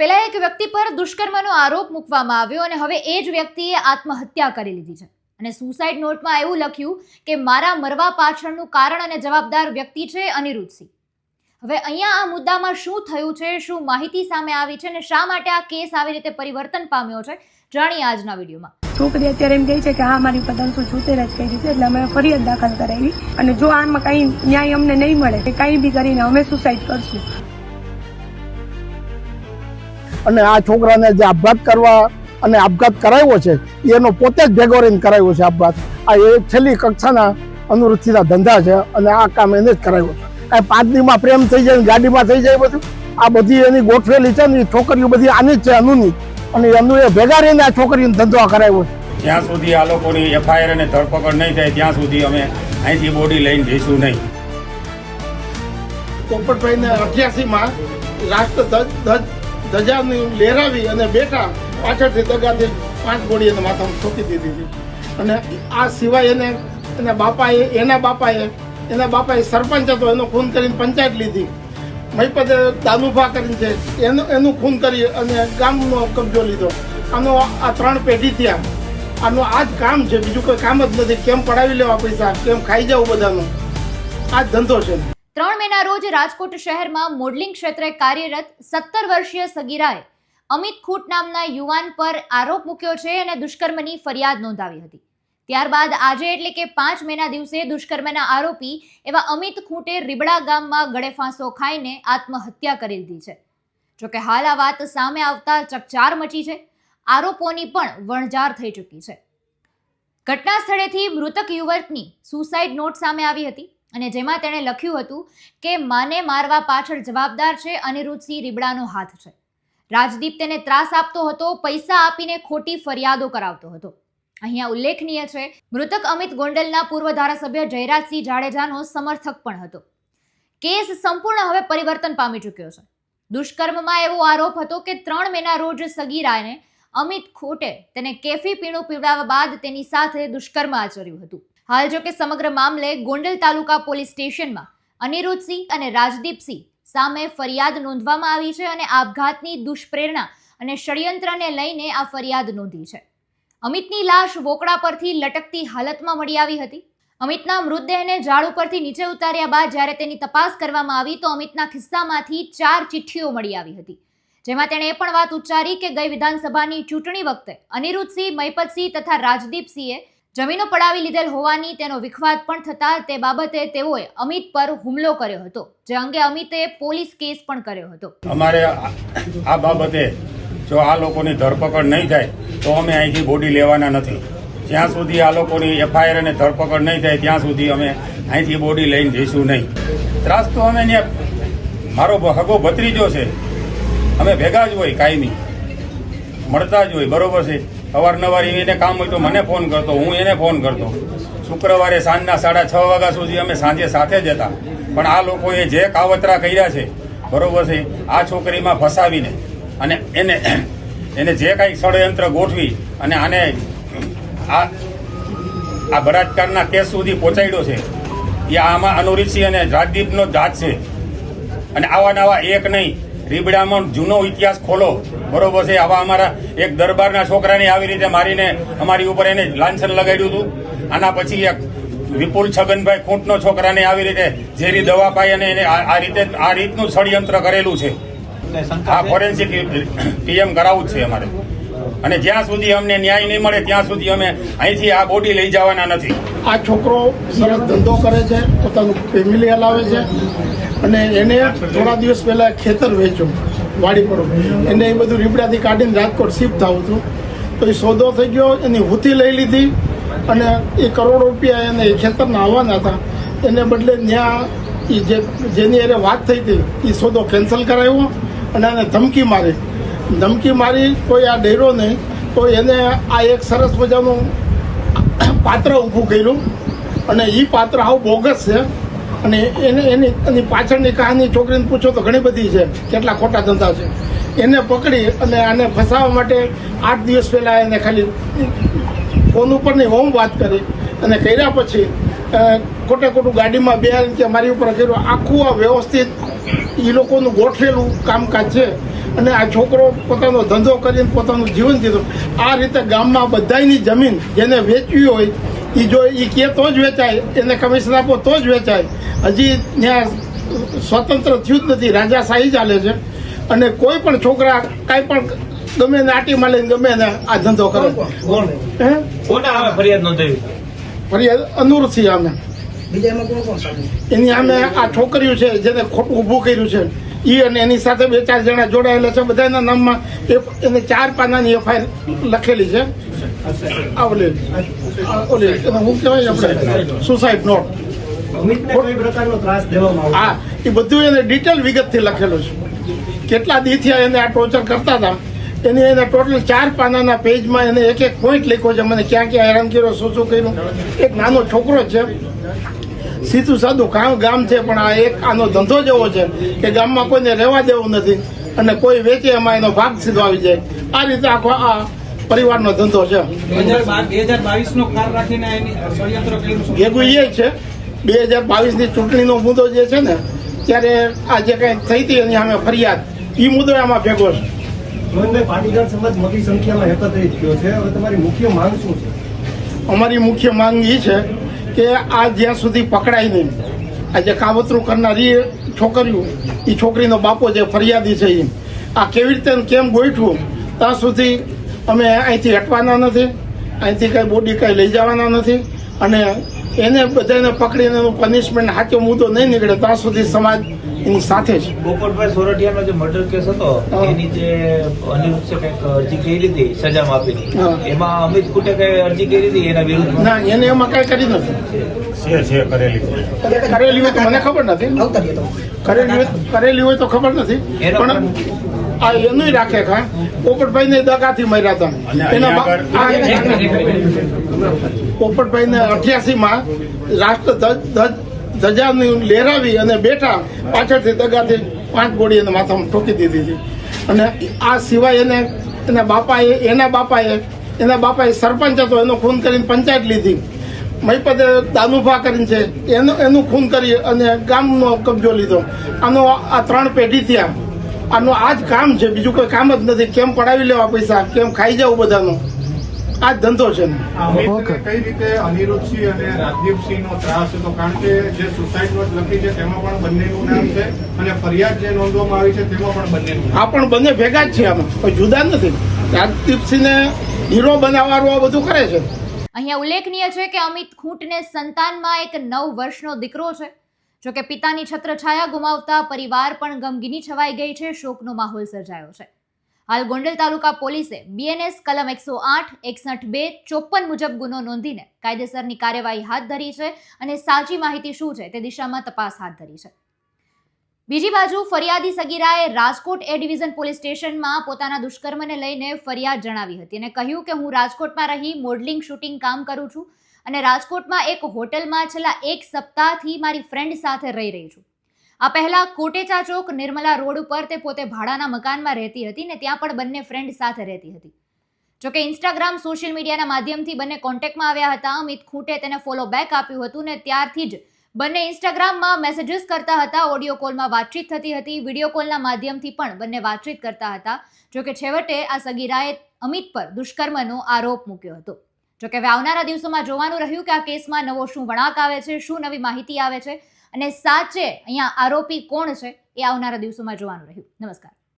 પેલા એક વ્યક્તિ પર દુષ્કર્મનો આરોપ મૂકવામાં આવ્યો અને હવે એ જ વ્યક્તિએ આત્મહત્યા કરી લીધી છે. અને સુસાઇડ નોટમાં એવું લખ્યું કે મારા મરવા પાછળનું કારણ અને જવાબદાર વ્યક્તિ છે અનિરુદ્ધસિંહ હવે અહીંયા આ મુદ્દામાં શું થયું છે, શું માહિતી સામે આવી છે અને શા માટે આ કેસ આવી રીતે પરિવર્તન પામ્યો છે, જાણીએ આજના વિડીયોમાં. છોકરી અત્યારે એમ કહે છે કે હા, મારી ઉપર ત્રણસો છોતેર જ કહી છે, એટલે અમે ફરિયાદ દાખલ કરાવી. અને જો આમાં કાંઈ ન્યાય અમને નહીં મળે કે કાંઈ બી કરીને અમે સુસાઇડ કરશું. અને આ છોકરાને જે આપઘાત કરવા અને આપઘાત કરાવ્યો છે એનો પોતે જ ભેગો રહીને કરાવ્યો છે આપઘાત. આ એ છેલ્લી કક્ષાના અનુવૃત્તિના ધંધા છે અને આ કામ એને જ કરાવ્યો છે. આ પાંચ દીમાં પ્રેમ થઈ જાય ગાડીમાં થઈ જાય બધું. આ બધી એની ગોઠવેલી છે ને એ છોકરીઓ બધી આની જ છે અનુની. અને એનું એ ભેગા રહીને આ છોકરીને ધંધો કરાવ્યો છે. જ્યાં સુધી આ લોકોની એફઆઈઆર અને ધરપકડ નહીં થાય ત્યાં સુધી અમે અહીંથી બોડી લઈને જઈશું નહીં. પોપટભાઈને અઠ્યાસીમાં રાષ્ટ્ર ધ્વજ ધજાની લહેરાવી અને બેઠા પાછળથી દગાથી પાંચ ગોળી એને માથામાં ઠોકી દીધી અને આ સિવાય એને એના બાપાએ એના બાપાએ એના બાપાએ સરપંચ હતો, એનો ખૂન કરીને પંચાયત લીધી. મહીપતે દાનુભા કરીને છે, એનું એનું ખૂન કરી અને ગામનો કબજો લીધો. આનો આ ત્રણ પેઢી થયા. આનું આ જ કામ છે, બીજું કોઈ કામ જ નથી. કેમ પડાવી લેવા પૈસા, કેમ ખાઈ જવું બધાનું. આ જ ધંધો છે. ત્રણ મેના રોજ રાજકોટ શહેરમાં મોડલિંગ ક્ષેત્રે કાર્યરત સત્તર વર્ષીય સગીરાએ અમિત ખૂટ નામના યુવાન પર આરોપ મૂક્યો છે અને દુષ્કર્મની ફરિયાદ નોંધાવી હતી. ત્યારબાદ આજે એટલે કે પાંચ મેના દિવસે દુષ્કર્મના આરોપી એવા અમિત ખૂંટે રીબડા ગામમાં ગળે ફાંસો ખાઈને આત્મહત્યા કરી લીધી છે. જોકે હાલ આ વાત સામે આવતા ચકચાર મચી છે. આરોપોની પણ વણઝાર થઈ ચૂકી છે. ઘટના સ્થળેથી મૃતક યુવકની સુસાઇડ નોટ સામે આવી હતી. અને જેમાં તેણે લખ્યું હતું કે માને મારવા પાછળ જવાબદાર છે અનિરુદ્ધસિંહ રીબડાનો હાથ છે. રાજદીપ તેને ત્રાસ આપતો હતો, પૈસા આપીને ખોટી ફરિયાદો કરાવતો હતો. અહીંયા ઉલ્લેખનીય છે, મૃતક અમિત ગોંડલના પૂર્વ ધારાસભ્ય જયરાજસિંહ જાડેજાનો સમર્થક પણ હતો. કેસ સંપૂર્ણ હવે પરિવર્તન પામી ચૂક્યો છે. દુષ્કર્મમાં એવો આરોપ હતો કે ત્રણ મેના રોજ સગીરાને અમિત ખોટે તેને કેફી પીણું પીવડાવવા બાદ તેની સાથે દુષ્કર્મ આચર્યું હતું. હાલ જો કે સમગ્ર મામલે ગોંડલ તાલુકા પોલીસ સ્ટેશનમાં અનિરુદ્ધસિંહ અને રાજદીપસિંહ સામે ફરિયાદ નોંધવામાં આવી છે અને આપઘાતની દુષ્પ્રેરણા અને ષડયંત્રને લઈને આ ફરિયાદ નોંધી છે. અમિતની લાશ વોકડા પરથી લટકતી હાલતમાં મળી આવી હતી. અમિતના મૃતદેહને ઝાડ ઉપરથી નીચે ઉતાર્યા બાદ જ્યારે તેની તપાસ કરવામાં આવી તો અમિતના ખિસ્સામાંથી ચાર ચિઠ્ઠીઓ મળી આવી હતી. જેમાં તેણે એ પણ વાત ઉચ્ચારી કે ગઈ વિધાનસભાની ચૂંટણી વખતે અનિરુદ્ધસિંહ મહિપતસિંહ તથા રાજદીપસિંહે જમીનો પડાવી લીધેલ હોવાની તેનો વિખવાદ પણ થતા તે બાબતે તેઓએ અમિત પર હુમલો કર્યો હતો, જે અંગે અમિતે પોલીસ કેસ પણ કર્યો હતો. અમારે આ બાબતે જો આ લોકોની ધરપકડ નહીં થાય, તો અમે અહીંથી બોડી લેવાના નથી. જ્યાં સુધી આ લોકોની એફઆઈઆર અને ધરપકડ નહીં થાય, ત્યાં સુધી અમે અહીંથી બોડી લઈને જઈશું નહીં. ત્રાસ તો અમે ત્યાં મારો હગો ભત્રીજો છે. અમે ભેગા જ હોય કાયમી. મળતા જ હોય, બરોબર છે. અવારનવાર એને કામ હોય તો મને ફોન કરતો, હું એને ફોન કરતો. શુક્રવારે સાંજના સાડા છ વાગ્યા સુધી અમે સાંજે સાથે જ હતા. પણ આ લોકોએ જે કાવતરા કર્યા છે, બરોબર છે, આ છોકરીમાં ફસાવીને અને એને એને જે કાંઈ ષડયંત્ર ગોઠવી અને આને આ આ બળાત્કારના કેસ સુધી પહોંચાડ્યો છે, એ આમાં અનુરીતસિંહ અને રાજદીપનો જ હાથ છે. અને આવા નવા એક નહીં રીબડામાં જૂનો ઇતિહાસ ખોલો બરોબર છે આવા અમારા એક દરબારના છોકરાને આવી રીતે મારીને અમારી ઉપર એને લાંછન લગાડ્યું હતું આના પછી એક વિપુલ છગનભાઈ ખૂંટનો છોકરાને આવી રીતે ઝેરી દવા પાઈ અને એને આ રીતે આ રીતનું ષડયંત્ર કરેલું છે આ ફોરેન્સિક પીએમ કરાવવું જ છે અમારે અને જ્યાં સુધી અમને ન્યાય નહીં મળે, ત્યાં સુધી અમે અહીંથી આ બોડી લઈ જવાના નથી. આ છોકરો સરસ ધંધો કરે છે, પોતાનું ફેમિલી હલાવે છે અને એને થોડા દિવસ પહેલા ખેતર વેચ્યું, વાડી પર. એને એ બધું રીપડાથી કાઢીને રાજકોટ શિફ્ટ થવું હતું. તો એ સોદો થઈ ગયો, એની હુથી લઈ લીધી અને એ કરોડો રૂપિયા એને ખેતરના આવવાના હતા. એને બદલે ત્યાં એ જે, જેની એને વાત થઈ હતી એ સોદો કેન્સલ કરાવ્યો અને એને ધમકી મારી. ધમકી મારી કોઈ આ ડેરો નહીં તો એને આ એક સરસ મજાનું પાત્ર ઊભું કર્યું. અને એ પાત્ર આવું બોગસ છે. અને એને, એની એની પાછળની કહાની છોકરીને પૂછો તો ઘણી બધી છે, કેટલા ખોટા ધંધા છે. એને પકડી અને આને ફસાવવા માટે આઠ દિવસ પહેલાં એને ખાલી ફોન ઉપરની હોમ વાત કરી. અને કર્યા પછી ખોટે ખોટું ગાડીમાં બે કે મારી ઉપર કર્યું. આખું આ વ્યવસ્થિત એ લોકોનું ગોઠવેલું કામકાજ છે. અને આ છોકરો પોતાનો ધંધો કરીને પોતાનું જીવન દીધું આ રીતે ગામમાં બધાયની જમીન જેને વેચવી હોય એ જો એ કે તો જ વેચાય એને કમિશન આપો તો જ વેચાય. હજી ત્યાં સ્વતંત્ર થયું જ નથી રાજાશાહી ચાલે છે. અને કોઈ પણ છોકરા કાંઈ પણ ગમે ને આટીમાં લઈને ગમે ને આ ધંધો કરે. હે? ફરિયાદ નોંધાવી? ફરિયાદ અનુર છીએ અમે એની અમે આ છોકરીઓ છે જેને ખોટું ઊભું કર્યું છે. એ અને એની સાથે બે ચાર જણા જોડાયેલા છે. બધાના નામમાં એને ચાર પાનાની એફઆઈઆર લખેલી છે. આવલે ઓલે હું કહેવાય આપણે? સુસાઇડ નોટ હા એ બધું એને ડિટેલ વિગતથી લખેલું છે. કેટલા દીથી એને આ ટોર્ચર કરતા હતા. એને એને ટોટલ ચાર પાનાના પેજમાં એને એક એક પોઈન્ટ લખ્યો છે. મને ક્યાં ક્યાં હેરાન કર્યો શું શું કર્યું. એક નાનો છોકરો છે. સીધું સાધું ગામ ગામ છે પણ આ એક આનો ધંધો જેવો છે કે ગામમાં કોઈને રહેવા દેવું નથી અને કોઈ વેચે એમાં એનો ભાગ સીધો આવી જાય. આ રીતે આખો આ પરિવારનો ધંધો છે. ભેગું એ છે. બે હજાર બાવીસની ચૂંટણીનો મુદ્દો જે છે ને ત્યારે આ જે કંઈ થઈ હતી એની અમે ફરિયાદ એ મુદ્દો એમાં ભેગો છે. પાટીદાર સમાજ મોટી સંખ્યામાં એકત્રિત થયો છે. હવે તમારી મુખ્ય માંગ શું છે? અમારી મુખ્ય માંગ એ છે કે આ જ્યાં સુધી પકડાય નહીં. આ જે કાવતરું કરનારી છોકરીઓ, એ છોકરીનો બાપો જે ફરિયાદી છે એ આ કેવી રીતે કેમ ગોઠવું ત્યાં સુધી અમે અહીંથી હટવાના નથી. અહીંથી કાંઈ બોડી કાંઈ લઈ જવાના નથી. અને એને બધાને પકડીને એનું પનિશમેન્ટ સાચો મુદ્દો નહીં નીકળે ત્યાં સુધી સમાજ એની સાથે છે પોપટભાઈ સોરઠિયાનો જે મર્ડર કેસ હતો એની જે અનિરુદ્ધ કંઈક અરજી કરી હતી સજા માફીની. એમાં અમિત કુટે કઈ અરજી કરી હતી એના વિરુદ્ધ ના એને એમાં કઈ કરી નથી. છે છે કરેલી. કરેલી હોય તો મને ખબર નથી. કરેલી હોય કરેલી હોય તો ખબર નથી. પણ એનું રાખે ખા. પોપટભાઈ ને દગાથી મર્યા હતા એના પોપટભાઈ ને અઠ્યાસી માં રાષ્ટ્ર ધજાની લહેરાવી અને બેઠા પાછળથી દગાથી પાંચ ગોળી એને માથામાં ઠોકી દીધી હતી અને આ સિવાય એને એના બાપાએ એના બાપાએ એના બાપાએ સરપંચ હતો એનો ખૂન કરીને પંચાયત લીધી. મહીપતે દાનુભા કરીને છે. એનું એનું ખૂન કરી અને ગામનો કબજો લીધો. આનો આ ત્રણ પેઢી થયા. આનું આ જ કામ છે બીજું કોઈ કામ જ નથી. કેમ પડાવી લેવા પૈસા? કેમ ખાઈ જવું બધાનો? આ જ ધંધો છે. કઈ રીતે અનિરુદ્ધસિંહ અને રાજદીપસિંહ નો ત્રાસ હતો? કારણ કે જે સુસાઇડ નોટ લખી છે તેમાં પણ બંનેનું નામ છે અને ફરિયાદ જે નોંધવામાં આવી છે તેમાં પણ બંને આ પણ બંને ભેગા જ છે આમાં. કોઈ જુદા નથી. રાજદીપસિંહને હીરો બનાવવાનું આ બધું કરે છે. અહીંયા ઉલ્લેખનીય છે કે અમિત ખૂંટને સંતાનમાં એક નવ વર્ષનો દીકરો છે. જો કે પિતાની છત્રછાયા ગુમાવતા પરિવાર પણ ગમગીની છવાઈ ગઈ છે, શોકનો માહોલ સર્જાયો છે. હાલ ગોંડલ તાલુકા પોલીસે બીએનએસ કલમ એકસો આઠ, એકસઠ બે ચોપન મુજબ ગુનો નોંધીને કાયદેસરની કાર્યવાહી હાથ ધરી છે અને સાચી માહિતી શું છે તે દિશામાં તપાસ હાથ ધરી છે. બીજી બાજુ ફરિયાદી સગીરાએ રાજકોટ એ ડિવિઝન પોલીસ સ્ટેશનમાં પોતાના દુષ્કર્મને લઈને ફરિયાદ જણાવી હતી અને કહ્યું કે હું રાજકોટમાં રહી, મોડલિંગ, શૂટિંગ કામ કરું છું. અને રાજકોટમાં એક હોટલમાં છેલ્લા એક સપ્તાહથી મારી ફ્રેન્ડ સાથે રહી રહી છું. આ પહેલાં કોટેચા ચોક નિર્મલા રોડ ઉપર તે પોતે ભાડાના મકાનમાં રહેતી હતી ને ત્યાં પણ બંને ફ્રેન્ડ સાથે રહેતી હતી. જોકે ઇન્સ્ટાગ્રામ સોશિયલ મીડિયાના માધ્યમથી બંને કોન્ટેક્ટમાં આવ્યા હતા. અમિત ખૂટે તેને ફોલો બેક આપ્યું હતું ને ત્યારથી જ બંને ઇન્સ્ટાગ્રામમાં મેસેજીસ કરતા હતા ઓડિયો કોલમાં વાતચીત થતી હતી વીડિયો કોલના માધ્યમથી પણ બંને વાતચીત કરતા હતા. જોકે છેવટે આ સગીરાએ અમિત પર દુષ્કર્મનો આરોપ મૂક્યો હતો. જોકે હવે આવનારા દિવસોમાં જોવાનું રહ્યું કે આ કેસમાં નવો શું વળાંક આવે છે, શું નવી માહિતી આવે છે અને સાચે અહીંયા આરોપી કોણ છે એ આવનારા દિવસોમાં જોવાનું રહ્યું. નમસ્કાર.